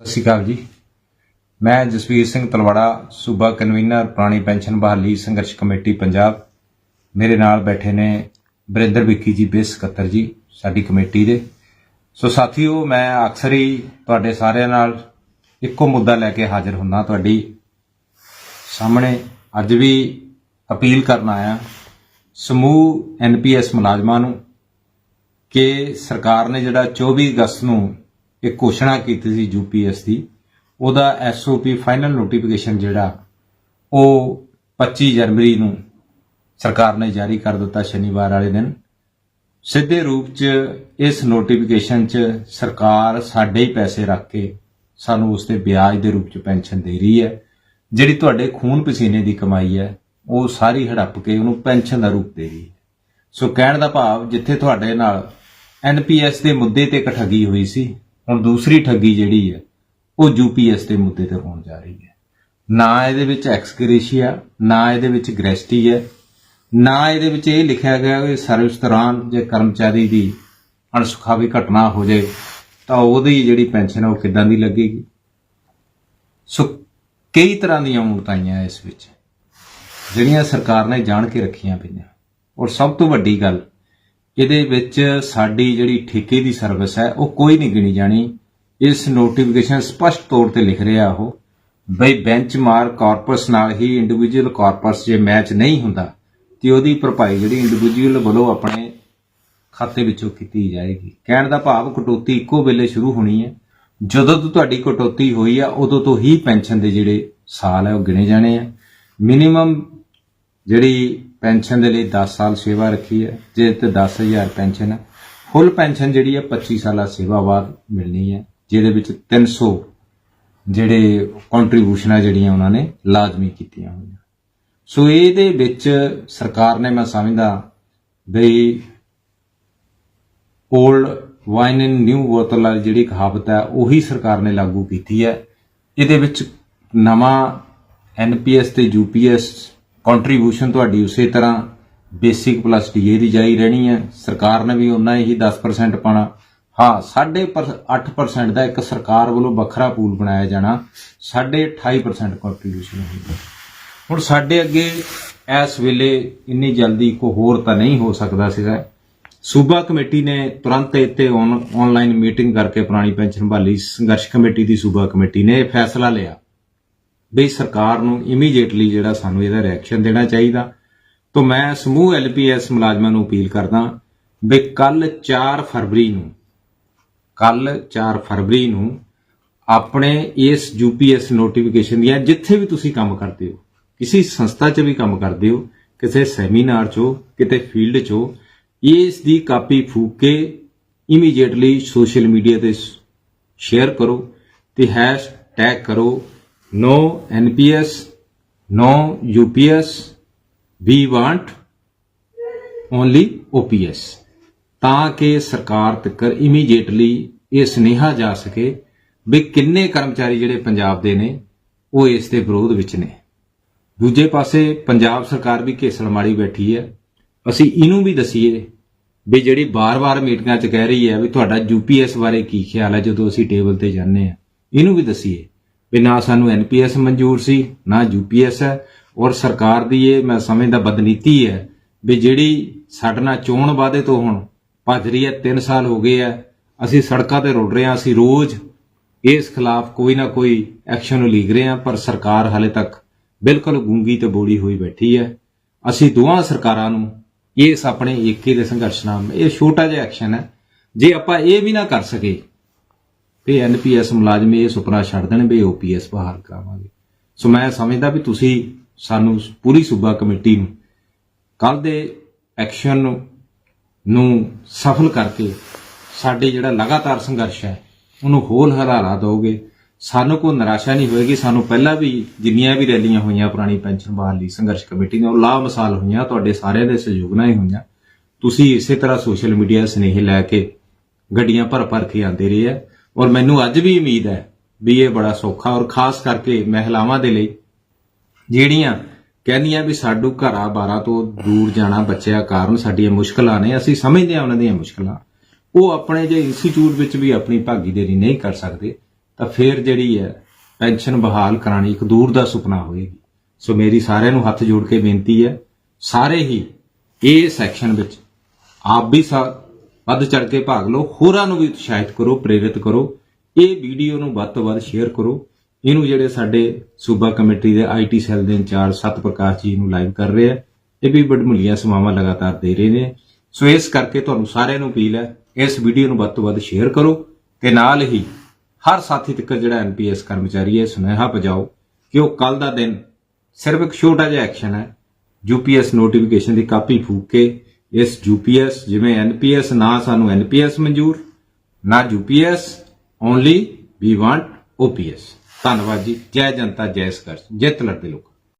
ਸਤਿ ਸ਼੍ਰੀ ਅਕਾਲ ਜੀ। ਮੈਂ ਜਸਵੀਰ ਸਿੰਘ ਤਲਵਾੜਾ, ਸੂਬਾ ਕਨਵੀਨਰ, ਪੁਰਾਣੀ ਪੈਨਸ਼ਨ ਬਹਾਲੀ ਸੰਘਰਸ਼ ਕਮੇਟੀ, ਪੰਜਾਬ। ਮੇਰੇ ਨਾਲ ਬੈਠੇ ਨੇ ਬਰਿੰਦਰ ਵਿੱਕੀ ਜੀ, ਬੇਸ ਸਕੱਤਰ ਜੀ, ਸਾਡੀ ਕਮੇਟੀ ਦੇ। ਸੋ ਸਾਥੀਓ, ਮੈਂ ਅਕਸਰ ਹੀ ਤੁਹਾਡੇ ਸਾਰਿਆਂ ਨਾਲ ਇੱਕੋ ਮੁੱਦਾ ਲੈ ਕੇ ਹਾਜ਼ਰ ਹੁੰਦਾ ਤੁਹਾਡੀ ਸਾਹਮਣੇ। ਅੱਜ ਵੀ ਅਪੀਲ ਕਰਨ ਆਇਆ ਸਮੂਹ ਐਨਪੀਐਸ ਮੁਲਾਜ਼ਮਾਂ ਨੂੰ ਕਿ ਸਰਕਾਰ ਨੇ ਜਿਹੜਾ 24 ਅਗਸਤ ਨੂੰ ਇੱਕ ਘੋਸ਼ਣਾ ਕੀਤੀ ਸੀ ਯੂਪੀਐਸ ਦੀ। ਉਹਦਾ ਐਸਓਪੀ ਫਾਈਨਲ ਨੋਟੀਫਿਕੇਸ਼ਨ ਜਿਹੜਾ, ਉਹ 25 ਜਨਵਰੀ ਨੂੰ ਸਰਕਾਰ ਨੇ ਜਾਰੀ ਕਰ ਦਿੱਤਾ ਸ਼ਨੀਵਾਰ ਵਾਲੇ ਦਿਨ। ਸਿੱਧੇ ਰੂਪ 'ਚ ਇਸ ਨੋਟੀਫਿਕੇਸ਼ਨ 'ਚ ਸਰਕਾਰ ਸਾਡੇ ਹੀ ਪੈਸੇ ਰੱਖ ਕੇ ਸਾਨੂੰ ਉਸ ਤੇ ਵਿਆਜ ਦੇ ਰੂਪ 'ਚ ਪੈਨਸ਼ਨ ਦੇ ਰਹੀ ਹੈ। ਜਿਹੜੀ ਤੁਹਾਡੇ ਖੂਨ ਪਸੀਨੇ ਦੀ ਕਮਾਈ ਹੈ, ਉਹ ਸਾਰੀ ਹੜੱਪ ਕੇ ਉਹਨੂੰ ਪੈਨਸ਼ਨ ਦਾ ਰੂਪ ਦੇ ਰਹੀ ਹੈ। ਸੋ ਕਹਿਣ ਦਾ ਭਾਵ ਜਿੱਥੇ ਤੁਹਾਡੇ ਨਾਲ ਐਨਪੀਐਸ ਦੇ ਮੁੱਦੇ ਤੇ ਇੱਕ ਠੱਗੀ ਹੋਈ ਸੀ ਹੁਣ ਦੂਸਰੀ ਠੱਗੀ ਜਿਹੜੀ ਹੈ, ਉਹ ਯੂਪੀਐਸ ਦੇ ਮੁੱਦੇ ਤੇ ਹੋਣ ਜਾ ਰਹੀ ਹੈ। ਨਾ ਇਹਦੇ ਵਿੱਚ ਐਕਸਗ੍ਰੇਸ਼ੀਆ ਨਾ ਇਹਦੇ ਵਿੱਚ ਗ੍ਰੈਸਟੀ ਹੈ, ਨਾ ਇਹਦੇ ਵਿੱਚ ਇਹ ਲਿਖਿਆ ਗਿਆ ਕਿ ਸਰਵਿਸ ਦੌਰਾਨ ਜੇ ਕਰਮਚਾਰੀ ਦੀ ਅਣਸੁਖਾਵੀ ਘਟਨਾ ਹੋ ਜਾਏ, ਤਾਂ ਉਹਦੀ ਜਿਹੜੀ ਪੈਨਸ਼ਨ ਹੈ ਉਹ ਕਿੱਦਾਂ ਦੀ ਲੱਗੇਗੀ? ਸੋ ਕਈ ਤਰ੍ਹਾਂ ਦੀਆਂ ਉਮਤਾਈਆਂ ਇਸ ਵਿੱਚ, ਜਿਹੜੀਆਂ ਸਰਕਾਰ ਨੇ ਜਾਣ ਕੇ ਰੱਖੀਆਂ ਪਈਆਂ। ਔਰ ਸਭ ਤੋਂ ਵੱਡੀ ਗੱਲ ਇਹਦੇ ਵਿੱਚ ਸਾਡੀ ਜਿਹੜੀ ਠੇਕੇ ਦੀ ਸਰਵਿਸ ਹੈ, ਉਹ ਕੋਈ ਨਹੀਂ ਗਿਣੀ ਜਾਣੀ। ਇਸ ਨੋਟੀਫਿਕੇਸ਼ਨ ਸਪਸ਼ਟ ਤੌਰ ਤੇ ਲਿਖ ਰਿਹਾ ਉਹ, ਬਈ ਬੈਂਚਮਾਰਕ ਕਾਰਪਸ ਨਾਲ ਹੀ ਇੰਡੀਵਿਜੂਅਲ ਕਾਰਪਸ ਜੇ ਮੈਚ ਨਹੀਂ ਹੁੰਦਾ, ਤੇ ਉਹਦੀ ਭਰਪਾਈ ਜਿਹੜੀ ਇੰਡੀਵਿਜੂਅਲ ਵੱਲੋਂ ਆਪਣੇ ਖਾਤੇ ਵਿੱਚੋਂ ਕੀਤੀ ਜਾਏਗੀ। ਕਹਿਣ ਦਾ ਭਾਵ ਕਟੌਤੀ ਇੱਕੋ ਵੇਲੇ ਸ਼ੁਰੂ ਹੋਣੀ ਹੈ। ਜਦੋਂ ਤੋਂ ਤੁਹਾਡੀ ਕਟੌਤੀ ਹੋਈ ਆ, ਉਦੋਂ ਤੋਂ ਹੀ ਪੈਨਸ਼ਨ ਦੇ ਜਿਹੜੇ ਸਾਲ ਹੈ, ਉਹ ਗਿਣੇ ਜਾਣੇ ਆ। ਮਿਨੀਮਮ ਜਿਹੜੀ ਪੈਨਸ਼ਨ ਦੇ ਲਈ 10 ਸਾਲ ਸੇਵਾ ਰੱਖੀ ਹੈ। ਜੇ ਤੇ 10000 ਪੈਨਸ਼ਨ ਹੈ। ਫੁੱਲ ਪੈਨਸ਼ਨ ਜਿਹੜੀ ਹੈ 25 ਸਾਲਾ ਸੇਵਾ ਬਾਅਦ ਮਿਲਣੀ ਹੈ, ਜਿਹਦੇ ਵਿੱਚ 300 ਜਿਹੜੇ ਕੰਟਰੀਬਿਊਸ਼ਨਾਂ ਜਿਹੜੀਆਂ ਉਹਨਾਂ ਨੇ ਲਾਜ਼ਮੀ ਕੀਤੀਆਂ ਹੋਈਆਂ। ਸੋ ਇਹਦੇ ਵਿੱਚ ਸਰਕਾਰ ਨੇ, ਮੈਂ ਸਮਝਦਾ ਬਈ 올ਡ ਵਾਈਨ ਇਨ ਨਿਊ ਬੋਤਲ ਵਾਲੀ ਜਿਹੜੀ ਕਹਾਵਤ ਹੈ, ਉਹੀ ਸਰਕਾਰ ਨੇ ਲਾਗੂ ਕੀਤੀ ਹੈ। ਇਹਦੇ ਵਿੱਚ ਨਵਾਂ ਐਨਪੀਐਸ ਤੇ ਯੂਪੀਐਸ ਕੰਟਰੀਬਿਊਸ਼ਨ ਤੁਹਾਡੀ ਉਸੇ ਤਰ੍ਹਾਂ ਬੇਸਿਕ ਪਲੱਸ ਡੀਏ ਦੀ ਜਾਰੀ ਰਹਿਣੀ ਹੈ। ਸਰਕਾਰ ਨੇ ਵੀ ਉਹਨਾਂ ਹੀ 10% ਪਾਣਾ। ਹਾਂ 8% ਦਾ ਇੱਕ ਸਰਕਾਰ ਵੱਲੋਂ ਵੱਖਰਾ ਪੂਲ ਬਣਾਇਆ ਜਾਣਾ। 28% ਕੰਟਰੀਬਿਊਸ਼ਨ ਹੋਊਗਾ। ਹੁਣ ਸਾਡੇ ਅੱਗੇ ਇਸ ਵੇਲੇ ਇੰਨੀ ਜਲਦੀ ਕੋ ਹੋਰ ਤਾਂ ਨਹੀਂ ਹੋ ਸਕਦਾ ਸੀਗਾ। ਸੂਬਾ ਕਮੇਟੀ ਨੇ ਤੁਰੰਤ ਇੱਥੇ ਆਨਲਾਈਨ ਮੀਟਿੰਗ ਕਰਕੇ ਪੁਰਾਣੀ ਪੈਨਸ਼ਨ ਬਹਾਲੀ ਸੰਘਰਸ਼ ਕਮੇਟੀ ਦੀ ਸੂਬਾ ਕਮੇਟੀ ਨੇ ਇਹ ਫੈਸਲਾ ਲਿਆ। ਬਈ ਸਰਕਾਰ ਨੂੰ ਇਮੀਡੀਏਟਲੀ ਜਿਹੜਾ ਸਾਨੂੰ ਇਹਦਾ ਰਿਐਕਸ਼ਨ ਦੇਣਾ ਚਾਹੀਦਾ। ਤੋਂ ਮੈਂ ਸਮੂਹ ਐਲਪੀਐਸ ਮੁਲਾਜ਼ਮਾਂ ਨੂੰ ਅਪੀਲ ਕਰਦਾ ਵੀ ਕੱਲ 4 ਫਰਵਰੀ ਨੂੰ ਕੱਲ 4 ਫਰਵਰੀ ਨੂੰ ਆਪਣੇ ਇਸ ਯੂਪੀਐਸ ਨੋਟੀਫਿਕੇਸ਼ਨ ਦੀਆਂ ਜਿੱਥੇ ਵੀ ਤੁਸੀਂ ਕੰਮ ਕਰਦੇ ਹੋ, ਕਿਸੇ ਸੰਸਥਾ 'ਚ ਵੀ ਕੰਮ ਕਰਦੇ ਹੋ, ਕਿਸੇ ਸੈਮੀਨਾਰ 'ਚੋਂ ਕਿਤੇ ਫੀਲਡ 'ਚੋਂ ਇਸ ਦੀ ਕਾਪੀ ਫੂਕ ਕੇ ਇਮੀਡੀਏਟਲੀ ਸੋਸ਼ਲ ਮੀਡੀਆ ਤੇ ਸ਼ੇਅਰ ਕਰੋ ਤੇ ਹੈਸ਼ਟੈਗ ਕਰੋ no nps no ups we want only ops ਤਾਂ ਕਿ ਸਰਕਾਰ ਤੱਕ ਇਮੀਡੀਏਟਲੀ ਇਹ ਸੁਨੇਹਾ ਜਾ ਸਕੇ ਵੀ ਕਿੰਨੇ ਕਰਮਚਾਰੀ ਜਿਹੜੇ ਪੰਜਾਬ ਦੇ ਨੇ, ਉਹ ਇਸ ਦੇ ਵਿਰੋਧ ਵਿੱਚ ਨੇ। ਦੂਜੇ ਪਾਸੇ ਪੰਜਾਬ ਸਰਕਾਰ ਵੀ ਘੇਸਲ ਮਾਰੀ ਬੈਠੀ ਹੈ। ਅਸੀਂ ਇਹਨੂੰ ਵੀ ਦਸੀਏ ਵੀ ਜਿਹੜੀ ਬਾਰ-ਬਾਰ ਮੀਟਿੰਗਾਂ 'ਚ ਕਹਿ ਰਹੀ ਹੈ ਵੀ ਤੁਹਾਡਾ ਯੂਪੀਐਸ ਬਾਰੇ ਕੀ ਖਿਆਲ ਹੈ ਜਦੋਂ ਅਸੀਂ ਟੇਬਲ ਤੇ ਜਾਂਦੇ ਆ ਇਹਨੂੰ ਵੀ ਦਸੀਏ। ਵੀ ਨਾ ਸਾਨੂੰ ਐਨਪੀਐਸ ਮਨਜ਼ੂਰ ਸੀ, ਨਾ ਯੂਪੀਐਸ ਹੈ। ਔਰ ਸਰਕਾਰ ਦੀ ਇਹ ਮੈਂ ਸਮਝਦਾ ਬਦਨੀਤੀ ਹੈ ਵੀ ਜਿਹੜੀ ਸਾਡੇ ਨਾਲ ਚੋਣ ਵਾਅਦੇ ਤੋਂ ਹੁਣ ਭੱਜ ਰਹੀ ਹੈ 3 ਸਾਲ ਹੋ ਗਏ ਆ ਅਸੀਂ ਸੜਕਾਂ ਤੇ ਰੁੜ ਰਹੇ ਹਾਂ, ਅਸੀਂ ਰੋਜ਼ ਇਸ ਖਿਲਾਫ ਕੋਈ ਨਾ ਕੋਈ ਐਕਸ਼ਨ ਉਲੀਕ ਰਹੇ ਹਾਂ, ਪਰ ਸਰਕਾਰ ਹਾਲੇ ਤੱਕ ਬਿਲਕੁਲ ਗੂੰਗੀ ਤੇ ਬੋੜੀ ਹੋਈ ਬੈਠੀ ਹੈ। ਅਸੀਂ ਦੋਹਾਂ ਸਰਕਾਰਾਂ ਨੂੰ ਇਸ ਆਪਣੇ ਏਕੇ ਦੇ ਸੰਘਰਸ਼ ਨਾਲ ਇਹ ਛੋਟਾ ਜਿਹਾ ਐਕਸ਼ਨ ਹੈ। ਜੇ ਆਪਾਂ ਇਹ ਵੀ ਨਾ ਕਰ ਸਕੇ ਤੇ ਐਨਪੀਐਸ ਮੁਲਾਜ਼ਮ ਇਹ ਸੁਪਨਾ ਛੱਡ ਦੇਣ ਵੀ ਓਪੀਐਸ ਬਹਾਲ ਕਰਾਵਾਂਗੇ। ਸੋ ਮੈਂ ਸਮਝਦਾ ਵੀ ਤੁਸੀਂ ਸਾਨੂੰ ਪੂਰੀ ਸੂਬਾ ਕਮੇਟੀ ਨੂੰ ਕੱਲ ਦੇ ਐਕਸ਼ਨ ਨੂੰ ਨੂੰ ਸਫਲ ਕਰਕੇ ਸਾਡੇ ਜਿਹੜਾ ਲਗਾਤਾਰ ਸੰਘਰਸ਼ ਹੈ, ਉਹਨੂੰ ਹੋਲ ਹਰਾਰਾ ਦੋਗੇ ਸਾਨੂੰ ਕੋਈ ਨਿਰਾਸ਼ਾ ਨਹੀਂ ਹੋਏਗੀ। ਸਾਨੂੰ ਪਹਿਲਾਂ ਵੀ ਜਿੰਨੀਆਂ ਵੀ ਰੈਲੀਆਂ ਹੋਈਆਂ ਪੁਰਾਣੀ ਪੈਨਸ਼ਨ ਬਹਾਲੀ ਸੰਘਰਸ਼ ਕਮੇਟੀ ਨੇ ਉਹ ਲਾ ਮਿਸਾਲ ਹੋਈਆਂ, ਤੁਹਾਡੇ ਸਾਰਿਆਂ ਦੇ ਸਹਿਯੋਗ ਨਾਲ ਹੀ ਹੋਈਆਂ। ਤੁਸੀਂ ਇਸੇ ਤਰ੍ਹਾਂ ਸੋਸ਼ਲ ਮੀਡੀਆ ਸਨੇਹ ਲੈ ਕੇ ਗੱਡੀਆਂ ਭਰ ਭਰ ਕੇ ਆਉਂਦੇ ਰਹੇ ਆ। ਔਰ ਮੈਨੂੰ ਅੱਜ ਵੀ ਉਮੀਦ ਹੈ ਵੀ ਇਹ ਬੜਾ ਸੌਖਾ ਔਰ ਖਾਸ ਕਰਕੇ ਮਹਿਲਾਵਾਂ ਦੇ ਲਈ, ਜਿਹੜੀਆਂ ਕਹਿੰਦੀਆਂ ਵੀ ਸਾਡੂ ਘਰਾਂ ਬਾਰਾਂ ਤੋਂ ਦੂਰ ਜਾਣਾ ਬੱਚਿਆਂ ਕਾਰਨ ਸਾਡੀਆਂ ਮੁਸ਼ਕਲਾਂ ਨੇ, ਅਸੀਂ ਸਮਝਦੇ ਹਾਂ ਉਹਨਾਂ ਦੀਆਂ ਮੁਸ਼ਕਲਾਂ। ਉਹ ਆਪਣੇ ਜੇ ਇੰਸਟੀਚਿਊਟ ਵਿੱਚ ਵੀ ਆਪਣੀ ਭਾਗੀਦਾਰੀ ਨਹੀਂ ਕਰ ਸਕਦੇ, ਤਾਂ ਫਿਰ ਜਿਹੜੀ ਹੈ ਪੈਨਸ਼ਨ ਬਹਾਲ ਕਰਾਣੀ ਇੱਕ ਦੂਰ ਦਾ ਸੁਪਨਾ ਹੋਏਗੀ। ਸੋ ਮੇਰੀ ਸਾਰਿਆਂ ਨੂੰ ਹੱਥ ਜੋੜ ਕੇ ਬੇਨਤੀ ਹੈ, ਸਾਰੇ ਹੀ ਇਹ ਸੈਕਸ਼ਨ ਵਿੱਚ ਆਪ ਵੀ ਸਾ ਵੱਧ ਚੜ ਕੇ ਭਾਗ ਲਓ। ਹੋਰਾਂ ਨੂੰ ਵੀ ਉਤਸ਼ਾਹਿਤ ਕਰੋ, ਪ੍ਰੇਰਿਤ ਕਰੋ। ਇਹ ਵੀਡੀਓ ਨੂੰ ਵੱਧ ਤੋਂ ਵੱਧ ਸ਼ੇਅਰ ਕਰੋ। ਇਹਨੂੰ ਜਿਹੜੇ ਸਾਡੇ ਸੂਬਾ ਕਮੇਟੀ ਦੇ ਆਈਟੀ ਸੈੱਲ ਦੇ ਇੰਚਾਰਜ ਸਤ ਪ੍ਰਕਾਸ਼ ਜੀ ਨੂੰ ਲਾਈਵ ਕਰ ਰਹੇ ਆ, ਇਹ ਵੀ ਬੜਮੁਲੀਆਂ ਸਮਾਵਾਂ ਲਗਾਤਾਰ ਦੇ ਰਹੇ ਨੇ। ਸੋ ਇਸ ਕਰਕੇ ਤੁਹਾਨੂੰ ਸਾਰਿਆਂ ਨੂੰ ਅਪੀਲ ਹੈ, ਇਸ ਵੀਡੀਓ ਨੂੰ ਵੱਧ ਤੋਂ ਵੱਧ ਸ਼ੇਅਰ ਕਰੋ ਤੇ ਨਾਲ ਹੀ ਹਰ ਸਾਥੀ ਤੱਕ ਜਿਹੜਾ ਐਨਪੀਐਸ ਕਰਮਚਾਰੀ ਹੈ, ਸੁਨੇਹਾ ਪਜਾਓ ਕਿ ਉਹ ਕੱਲ ਦਾ ਦਿਨ ਸਿਰਫ ਇੱਕ ਛੋਟਾ ਜਿਹਾ ਐਕਸ਼ਨ ਹੈ। ਯੂਪੀਐਸ ਨੋਟੀਫਿਕੇਸ਼ਨ ਦੀ ਕਾਪੀ ਫੂਕ ਕੇ ਇਸ ਯੂਪੀਐਸ, ਜਿਵੇਂ ਐਨਪੀਐਸ, ਨਾ ਸਾਨੂੰ ਐਨਪੀਐਸ ਮਨਜ਼ੂਰ, ਨਾ UPS only we want OPS ਧੰਨਵਾਦ ਜੀ। ਜੈ ਜਨਤਾ, ਜੈ ਸੰਘਰਸ਼। ਜਿੱਤ ਲੜਦੇ ਲੋਕ।